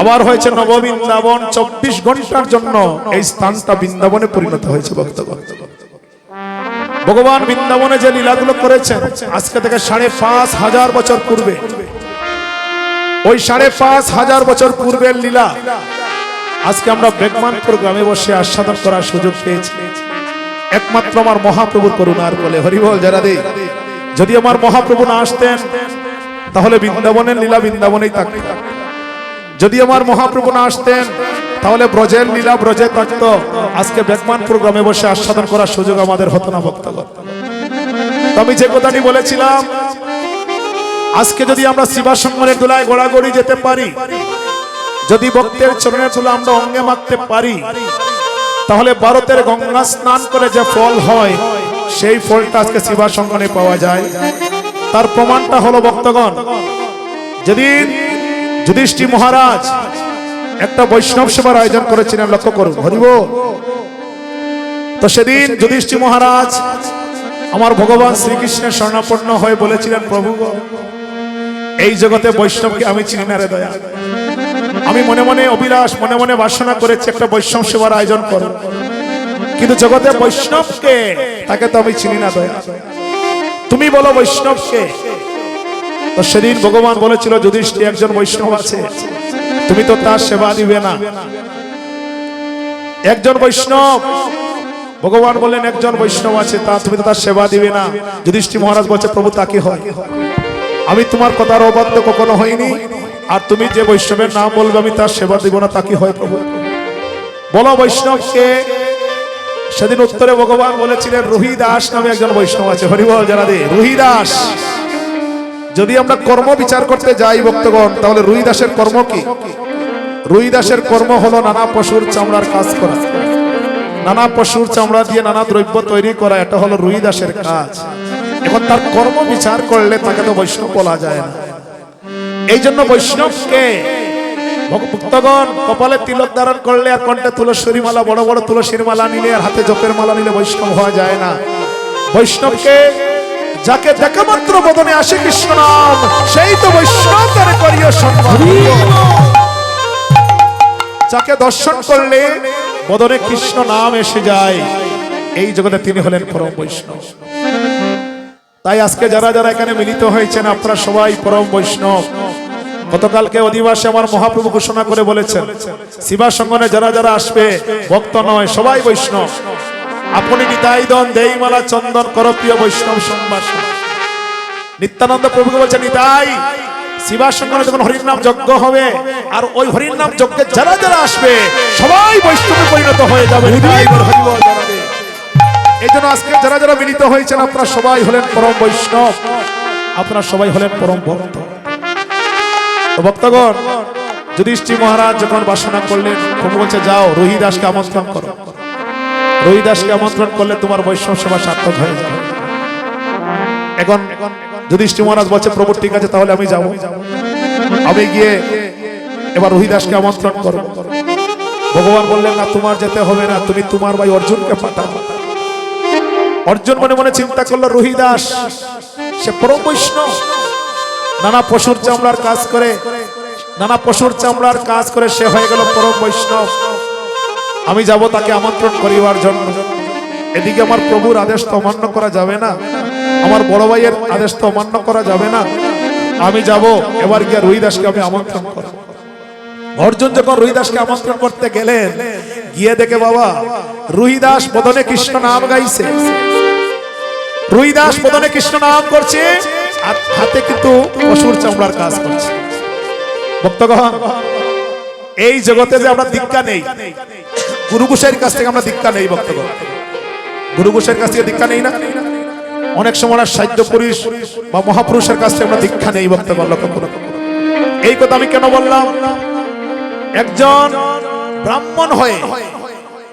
আবার হয়েছে নববৃন্দাবন, চব্বিশ ঘণ্টার জন্য এই স্থানটা বৃন্দাবনে পরিণত হয়েছে ভক্তগণ ভগবান বৃন্দাবনে যে লীলাগুলো করেছেন, আজকে থেকে সাড়ে পাঁচ হাজার বছর পূর্বে। ওই সাড়ে পাঁচ হাজার বছর পূর্বের লীলা আজকে আমরা বেগমানপুর গ্রামে বসে আস্বাদন করার সুযোগ পেয়েছি। একমাত্র আমার মহাপ্রভুর করুণার বলে। হরিবল যারা দে যদি আমার মহাপ্রভু না আসতেন, তাহলে বৃন্দাবনের লীলা বৃন্দাবনেই থাকত। যদি আমার মহাপ্রভু না আসতেন, তাহলে ব্রজের লীলা ব্রজে থাকতো। আজকে বেগমানপুর গ্রামে বসে আস্বাদন করার সুযোগ আমাদের হতো না ভক্তগণ আমি যে কথাটি বলেছিলাম, আজকে যদি আমরা শিবাসঙ্গনের দোলায় গোড়াগড়ি যেতে পারি, যদি ভক্তের চরণের তুলা আমরা অঙ্গে মাখতে পারি, তাহলে ভারতের গঙ্গা স্নান করে যে ফল হয়, সেই ফলটা আজকে শিবাসঙ্গনে পাওয়া যায়। তার প্রমাণটা হলো, ভক্তগণ, যেদিন যুধিষ্ঠি মহারাজ, একটা বৈষ্ণব সেবার আয়োজন করেছিলেন, লক্ষ্য করুন। হরিব তো সেদিন যুধিষ্ঠি মহারাজ আমার ভগবান শ্রীকৃষ্ণের স্বর্ণাপন্ন হয়ে বলেছিলেন, প্রভু এই জগতে বৈষ্ণবকে আমি চিনি না রে দয়া। আমি মনে মনে অভিলাষ, মনে মনে বাসনা করেছি, একটা বৈষ্ণব সেবার আয়োজন করো কিন্তু জগতে বৈষ্ণবকে, তাকে তো আমি চিনি না দয়া। তুমি বলো বৈষ্ণবকে তো সেদিন ভগবান বলেছিল যুধিষ্ঠি একজন বৈষ্ণব আছে। তুমি তো তার সেবা দিবে না। একজন বৈষ্ণব। ভগবান বললেন, একজন বৈষ্ণব আছে, তা তুমি তো তার সেবা দিবে না। যুধিষ্ঠি মহারাজ বলছে, প্রভু তাকে হয়? আমি তোমার কথার অবাধ্য কখনো হইনি। আর তুমি যে বৈষ্ণবের নাম বলবে, আমি তার সেবা দিব না তাকে হয়, প্রভু? বলো বৈষ্ণবকে সেদিন উত্তরে ভগবান বলেছিলেন রুহি দাস নামে একজন বৈষ্ণব আছে। হরিবল জানা দে রুহি দাস যদি আমরা কর্ম বিচার করতে যাই, ভক্তগণ, তাহলে রুই দাসের কর্ম কি? রুই দাসের কর্ম হলো নানা পশুর চামড়ার কাজ করা। নানা পশুর চামড়া দিয়ে নানা দ্রব্য তৈরি করা, এটা হলো রুই দাসের কাজ। এখন তার কর্ম বিচার করলে তাকে তো বৈষ্ণব বলা যায় না। এই জন্য বৈষ্ণবকে ভক্তগণ, কপালে তিলক ধারণ করলে আর কণ্ঠে তুলসীর মালা, বড় বড় তুলসীর মালা নিলে আর হাতে জপের মালা নিলে বৈষ্ণব হওয়া যায় না। বৈষ্ণবকে যাকে দেখা মাত্র বদনে আসে কৃষ্ণ নাম, সেই তো বৈষ্ণব করিও সম্মান। যাকে দর্শন করলে বদনে কৃষ্ণ নাম এসে যায়, এই জগতে তিনি হলেন পরম বৈষ্ণব। তাই আজকে যারা যারা এখানে মিলিত হয়েছেন, আপনারা সবাই পরম বৈষ্ণব। গতকালকে অধিবাসে আমার মহাপ্রভু ঘোষণা করে বলেছেন শিবা সঙ্গনে যারা যারা আসবে, ভক্ত নয়, সবাই বৈষ্ণব। আপনি নিতাই দন দেইমালা চন্দন করপ্রিয় বৈষ্ণব সংবাস নিত্যানন্দ প্রভুকে বলছে, নিতাই, শিবা সঙ্গনে যখন হরির নাম যজ্ঞ হবে, আর ওই হরির নাম যজ্ঞে যারা যারা আসবে, সবাই বৈষ্ণবে পরিণত হয়ে যাবে। এই জন্য আজকে যারা যারা মিলিত হয়েছেন, আপনারা সবাই হলেন পরম বৈষ্ণব। আপনারা সবাই হলেন পরম ভক্ত। ভক্তগণ যুধিষ্ঠি মহারাজ যখন বাসনা করলেন, প্রভু বলছে, যাও রোহি দাসকে আমন্ত্রণ করো। রোহি দাসকে আমন্ত্রণ করলে তোমার বৈষ্ণব সেবা সার্থক হয়ে যাবে। এখন যুধিষ্ঠি মহারাজ বলছে প্রভু ঠিক আছে, তাহলে আমি যাব। আমি গিয়ে এবার রোহি দাসকে আমন্ত্রণ করো ভগবান বললেন, না, তোমার যেতে হবে না, তুমি তোমার ভাই অর্জুনকে পাঠাও। অর্জুন মনে মনে চিন্তা করল রোহিদাস সে পরম বৈষ্ণব। নানা পশুর চামড়ার কাজ করে, নানা পশুর চামড়ার কাজ করে সে হয়ে গেল পরম বৈষ্ণব। আমি যাব তাকে আমন্ত্রণ করিবার জন্য। এদিকে আমার প্রভুর আদেশ তো অমান্য করা যাবে না। আমার বড় ভাইয়ের আদেশ তো অমান্য করা যাবে না। আমি যাব, এবার গিয়ে রুইদাসকে আমি আমন্ত্রণ করব। অর্জুন যখন রুহিদাসকে আমন্ত্রণ করতে গেলেন, গিয়ে দেখে বাবা রুহিদাস বদনে কৃষ্ণ নাম গাইছে। রুহিদাস বদনে কৃষ্ণ নাম করছে, আর হাতে কিন্তু পশুর চামড়ার কাজ করছে। ভক্তগণ, এই জগতে যে আমরা দীক্ষা নেই গুরু গোসাইয়ের কাছ থেকে আমরা দীক্ষা নেই বক্তব্য গুরু গোসাইয়ের কাছ থেকে দীক্ষা নেই না? অনেক সময় সাহিত্য পুরুষ বা মহাপুরুষের কাছ থেকে আমরা দীক্ষা নেই বক্তব্য লক্ষ্য এই কথা আমি কেন বললাম? একজন ব্রাহ্মণ হয়ে,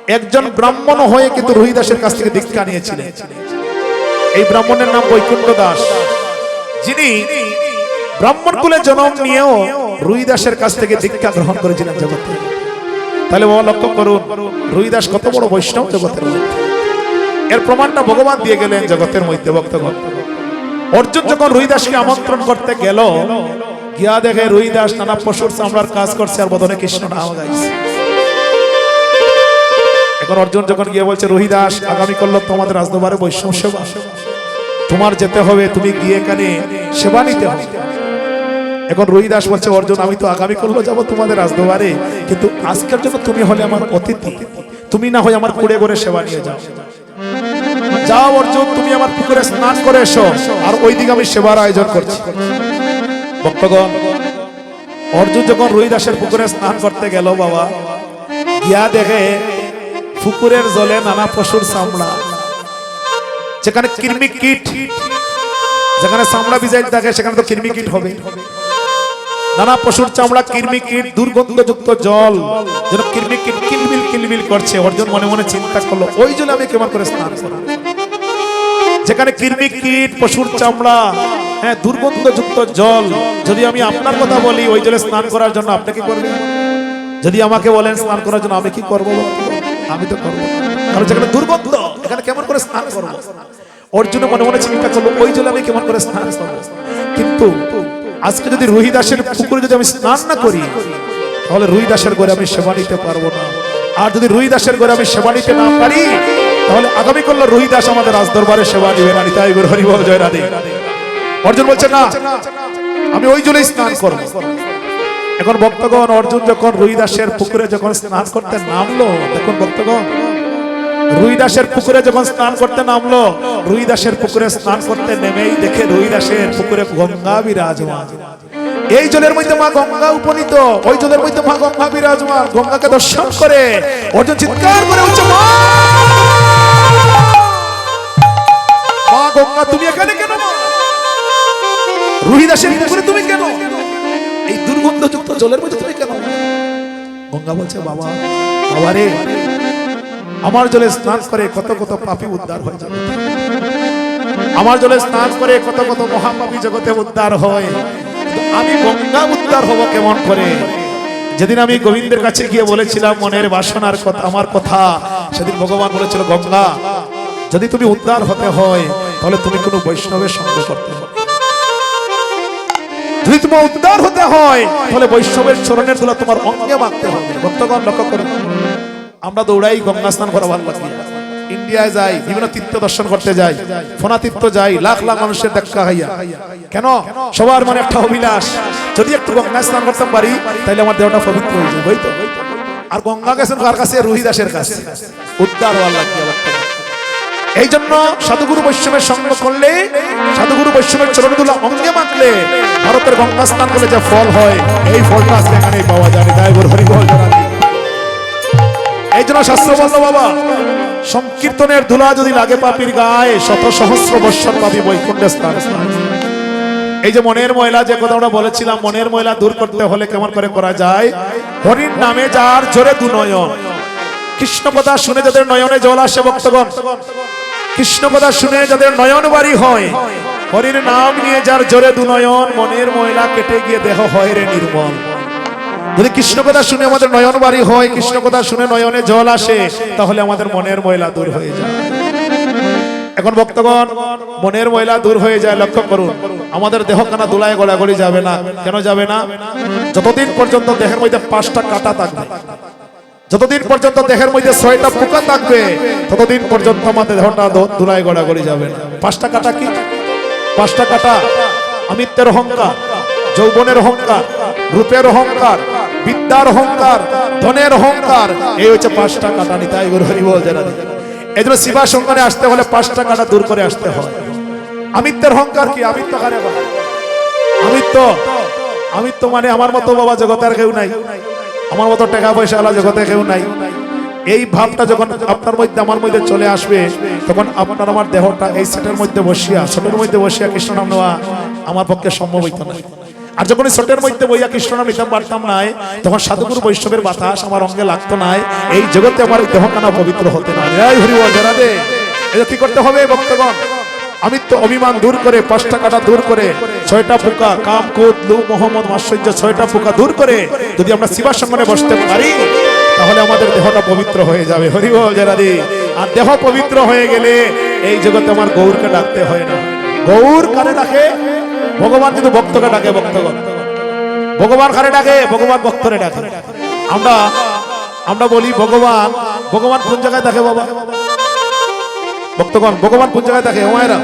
একজন ব্রাহ্মণ হয়ে কিন্তু রোহিদাসের কাছ থেকে দীক্ষা নিয়েছিলেন। এই ব্রাহ্মণের নাম বৈকুণ্ঠ দাস। যিনি ব্রাহ্মণ কুলে জন্ম নিয়েও রুইদাসের কাছ থেকে দীক্ষা গ্রহণ করেছিলেন জগতে তাহলে বাবা লক্ষ্য করুন, রুইদাস কত বড় বৈষ্ণব জগতের মধ্যে। এর প্রমাণটা ভগবান দিয়ে গেলেন জগতের মধ্যে ভক্তগণ। অর্জুন যখন রুইদাসকে আমন্ত্রণ করতে গেল, গিয়া দেখে রুই দাস নানা পশুর চামড়ার কাজ করছে আর বদনে কৃষ্ণ নাম গাইছে। এখন অর্জুন যখন গিয়ে বলছে রুহিদাস আগামী করল তোমাদের রাজদরবারে বৈষ্ণব সেবা। তোমার যেতে হবে, তুমি গিয়ে এখানে সেবা নিতে হবে। এখন রোহিদাস বলছে, অর্জুন, আমি তো আগামী করল যাব তোমাদের রাজদরবারে। কিন্তু আজকের জন্য তুমি হলে আমার অতিথি। তুমি না হয় আমার কুড়ে করে সেবা নিয়ে যাও। যাও অর্জুন, তুমি আমার পুকুরে স্নান করে এসো। আর ওইদিকে আমি সেবার আয়োজন করছি। ভক্তগণ, অর্জুন যখন রোহিদাসের পুকুরে স্নান করতে গেল বাবা, গিয়া দেখে পুকুরের জলে নানা পশুর চামড়া। যেখানে কৃমি কীট যেখানে চামড়া বিজাই থাকে, সেখানে তো কৃমি কীট হবে নানা পশুর চামড়া কৃমি কীট দুর্গন্ধযুক্ত জল, যেন কৃমি কীট কিলবিল কিলবিল করছে। অর্জুন মনে মনে চিন্তা করল, ওই জলে আমি কেমন করে স্নান করব? যেখানে কৃমি কীট পশুর চামড়া হ্যাঁ দুর্গন্ধযুক্ত জল, যদি আমি আপনার কথা বলি, ওই জলে স্নান করার জন্য আপনি কি করবেন? যদি আমাকে বলেন স্নান করার জন্য আমি কি করব আমি তো করব কারণ যেখানে দুর্গন্ধ এখানে কেমন করে স্নান করব? অর্জুন মনে মনে চিন্তা করল, ওই জলে আমি কেমন করে স্নান করব? কিন্তু আজকে যদি রোহিদাসের পুকুরে যদি আমি স্নান না করি, তাহলে রুইদাসের ঘরে আমি সেবা নিতে পারব না। আর যদি রুইদাসের ঘরে আমি সেবা নিতে না পারি, তাহলে আগামী করলে রুইদাস আমাদের রাজদরবারে সেবা নিবে না, নিতাই হরি বল, জয় রাধে। অর্জুন বলছে, না, আমি ওই জলেই স্নান করব। এখন ভক্তগণ, অর্জুন যখন রুইদাসের পুকুরে যখন স্নান করতে নামলো, তখন ভক্তগণ রুইদাসের পুকুরে যখন স্নান করতে নামলো রুইদাসের পুকুরে স্নান করতে নেমেই দেখে রুইদাসের পুকুরে গঙ্গা বিরাজমান। এই জলের মধ্যে মা গঙ্গা উপনীত, ওই জলের মধ্যে মা গঙ্গা বিরাজমান। গঙ্গাকে দর্শন করে অর্জুন চিৎকার করে উঠছে, মা! গঙ্গা, তুমি এখানে কেন রুহিদাসের পুকুরে তুমি কেন? এই দুর্গন্ধযুক্ত জলের মধ্যে তুমি কেন গঙ্গা বলছে, বাবা বাবা রে আমার জলে স্নান করে কত কত পাপি উদ্ধার হয়ে যাবে। আমার জলে স্নান করে কত কত মহাপাপী জগতে উদ্ধার হয়। আমি গঙ্গা উদ্ধার হব কেমন করে? যেদিন আমি গোবিন্দের কাছে গিয়ে বলেছিলাম, মনের বাসনার কথা, আমার কথা। সেদিন ভগবান বলেছিল, গঙ্গা, যদি তুমি উদ্ধার হতে হয়, তাহলে তুমি কোনো বৈষ্ণবের সঙ্গ করতে হবে। যদি তোমার উদ্ধার হতে হয়, তাহলে বৈষ্ণবের চরণের ধুলা তোমার অঙ্গে মাখতে হবে। ভক্তগণ লক্ষ্য করুন। আমরা দৌড়াই, গঙ্গা স্নান করা ভালো লাগে ইন্ডিয়ায় যাই, বিভিন্ন তীর্থ দর্শন করতে যাই, ফোনা তীর্থ যাই, লাখ লাখ মানুষের দেখা হইয়া। কেন? সবার মনে একটা অভিলাষ। যদি একটু গঙ্গা স্নান করতে পারি তাহলে আমার দেহটা পবিত্র হয়ে যাবে তো। আর গঙ্গা গেছেন কার কাছে? রোহিদাসের কাছে। উদ্ধার হওয়ার ভক্তগণ। এই জন্য সাধুগুরু বৈষ্ণবের সঙ্গ করলে, সাধুগুরু বৈষ্ণবের চরণগুলো অঙ্গে মাখলে, ভারতের গঙ্গা স্নান করলে যে ফল হয়, এই ফলটা আজকে এখানে পাওয়া যায় তাই বল হরি বল জনাদি। এই জন্য শাস্ত্র বলল, বাবা, সংকীর্তনের ধুলা যদি লাগে পাপির গায়ে, শত সহস্র বৎসর পাবি বৈকুণ্ঠে স্থান এই যে মনের ময়লা, যে কথা আমরা বলেছিলাম, মনের ময়লা দূর করতে হলে কেমন করে করা যায়? হরির নামে যার জোরে দু নয়ন। কৃষ্ণ কথা শুনে যাদের নয়নে জল আসে, ভক্তগণ, কৃষ্ণ কথা শুনে যাদের নয়ন বাড়ি হয়, হরির নাম নিয়ে যার জোরে দু নয়ন, মনের ময়লা কেটে গিয়ে দেহ হয় রে নির্মল। যদি কৃষ্ণ কথা শুনে আমাদের নয়ন বাড়ি হয় কৃষ্ণ কথা শুনে নয়নে জল আসে, তাহলে আমাদের মনের ময়লা দূর হয়ে যায়। এখন ভক্তগণ, মনের ময়লা দূর হয়ে যায়, লক্ষ্য করুন, আমাদের দেহ কানা দোলায় গড়াগড়ি যাবে না। কেন যাবে না? যতদিন পর্যন্ত দেহের মধ্যে পাঁচটা কাটা থাকবে, যতদিন পর্যন্ত দেহের মধ্যে ছয়টা পোকা থাকবে, ততদিন পর্যন্ত আমাদের দেহটা দো- ধুলায় গড়াগড়ি যাবে না। পাঁচটা কাটা কি? পাঁচটা কাটা আমিত্বের অহংকার, যৌবনের অহংকার, রূপের অহংকার বিদ্যার অহংকার, ধনের অহংকার, এই হচ্ছে পাঁচটা কাটা নিতাই গুরু হরি বল জানা এই জন্য শিবা সঙ্গনে আসতে হলে পাঁচটা কাটা দূর করে আসতে হয়। আমিত্বের অহংকার কি? আমিত্ব কারে বলে? আমিত্ব? আমিত্ব মানে আমার মতো বাবা জগতে আর কেউ নাই। আমার মতো টাকা পয়সা আলা জগতে কেউ নাই। এই ভাবটা যখন আপনার মধ্যে, আমার মধ্যে চলে আসবে, তখন আপনার আমার দেহটা এই সেটের মধ্যে বসিয়া, ছোটের মধ্যে বসিয়া কৃষ্ণ নাম নেওয়া আমার পক্ষে সম্ভব হইতো না। আর যখন ছোটের মধ্যে বইয়া কৃষ্ণ নাম নিতাম পারতাম নাই, তখন সাধুগুরু বৈষ্ণবের বাতাস আমার অঙ্গে লাগতো নাই। এই জগতে আমার দেহ কানা পবিত্র হতে না এই হরি বল জানা দে এটা কি করতে হবে ভক্তগণ? আমি তো অভিমান দূর করে, পাঁচটা কাটা দূর করে, ছয়টা পোকা, কাম কোদ লু মোহাম্মদ মাশ্চর্য ছয়টা পোকা দূর করে যদি আমরা শিবার সঙ্গনে বসতে পারি, তাহলে আমাদের দেহটা পবিত্র হয়ে যাবে। হরি বল জানাদি, আর দেহ পবিত্র হয়ে গেলে এই জগতে আমার গৌরকে ডাকতে হয় না। গৌর কারে ডাকে? ভগবান কিন্তু ভক্তকে ডাকে, ভক্তগণ। ভগবান কারে ডাকে? ভগবান ভক্তরে ডাকে। আমরা আমরা বলি, ভগবান ভগবান কোন জায়গায় থাকে বাবা? ভক্তগণ, ভগবান কোন জায়গায় থাকে? ওমায়রা।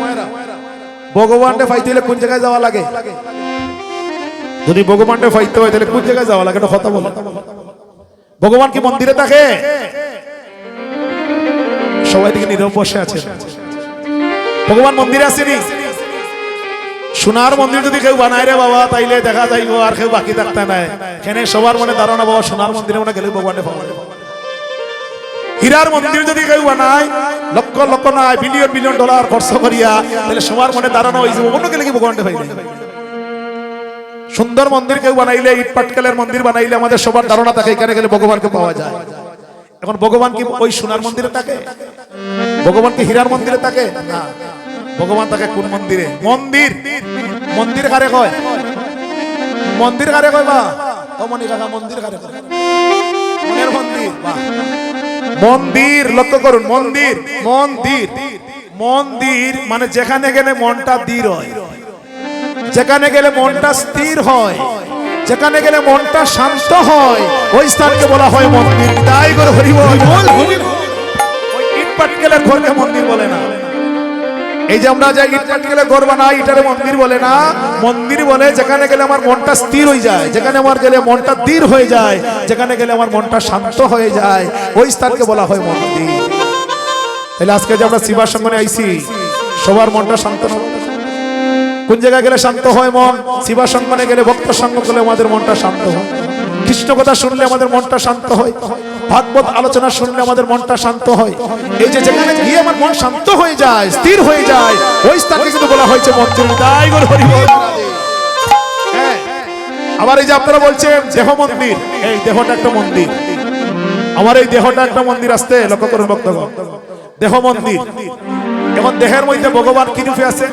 ভগবানকে ফাইতে হলে কোন জায়গায় যাওয়া লাগে? যদি ভগবানকে ফাইতে হয়, তাহলে কোন জায়গায় যাওয়া লাগে? এটা কথা বলো। ভগবান কি মন্দিরে থাকে? সবাই দিকে নীরব বসে আছে। ভগবান মন্দিরে আসেনি? সোনার মন্দির যদি কেউ বানায় রে বাবা, তাইলে দেখা যাইব আর কেউ বাকি থাকতে নাই। এখানে সবার মনে ধারণা বাবা, সোনার মন্দিরে মনে গেলে ভগবানে হীরার মন্দির যদি কেউ বানায়, লক্ষ লক্ষ নয় বিলিয়ন বিলিয়ন ডলার খরচ করিয়া তাহলে সবার মনে ধারণা হয়ে যাবে, অন্য গেলে কি ভগবানটা পাইবে? সুন্দর মন্দির কেউ বানাইলে, ইট পাটকেলের মন্দির বানাইলে আমাদের সবার ধারণা থাকে, এখানে গেলে ভগবানকে পাওয়া যায়। এখন ভগবান কি ওই সোনার মন্দিরে থাকে? ভগবান কি হীরার মন্দিরে থাকে? না। ভগবান থাকে কোন মন্দিরে? মন্দির। মন্দির কারে কয়? মন্দির কারে কয় বা? অমনি কাকা, মন্দির কারে কয়? মনের মন্দির। মন্দির, লক্ষ্য করুন, মন্দির মন্দির। মন্দির মানে যেখানে গেলে মনটা দৃঢ় হয়। যেখানে গেলে মনটা স্থির হয়। যেখানে গেলে মনটা শান্ত হয়। ওই স্থানকে বলা হয় মন্দির। তাই করে হরি বল ওই ইট পাটকেলের ঘরকে মন্দির বলে না। এই যে আমরা যাই ইট পাটকেলের ঘর বানাই এটারে মন্দির বলে না। মন্দির বলে যেখানে গেলে আমার মনটা স্থির হয়ে যায়, যেখানে আমার গেলে মনটা ধীর হয়ে যায়, যেখানে গেলে আমার মনটা শান্ত হয়ে যায়, ওই স্থানকে বলা হয় মন্দির। তাহলে আজকে যে আমরা শিবার সঙ্গনে আইছি, সবার মনটা শান্ত না কোন জায়গায় গেলে শান্ত হয় মন? শিবা সঙ্গনে গেলে ভক্ত সঙ্গ করলে আমাদের মনটা শান্ত হয়। কৃষ্ণ কথা শুনলে আমাদের মনটা শান্ত হয়। ভাগবত আলোচনা শুনলে আমাদের মনটা শান্ত হয়। এই যে যেখানে গিয়ে আমার মন শান্ত হয়ে যায়, স্থির হয়ে যায়, ওই স্থানকে কিন্তু বলা হয়েছে মন্দির তাই হ্যাঁ। আবার এই যে আপনারা বলছেন, দেহ মন্দির। এই দেহটা একটা মন্দির। আমার এই দেহটা একটা মন্দির আসতে লক্ষ্য করুন বক্তব্য দেহ মন্দির। এখন দেহের মধ্যে ভগবান কি রূপে আছে?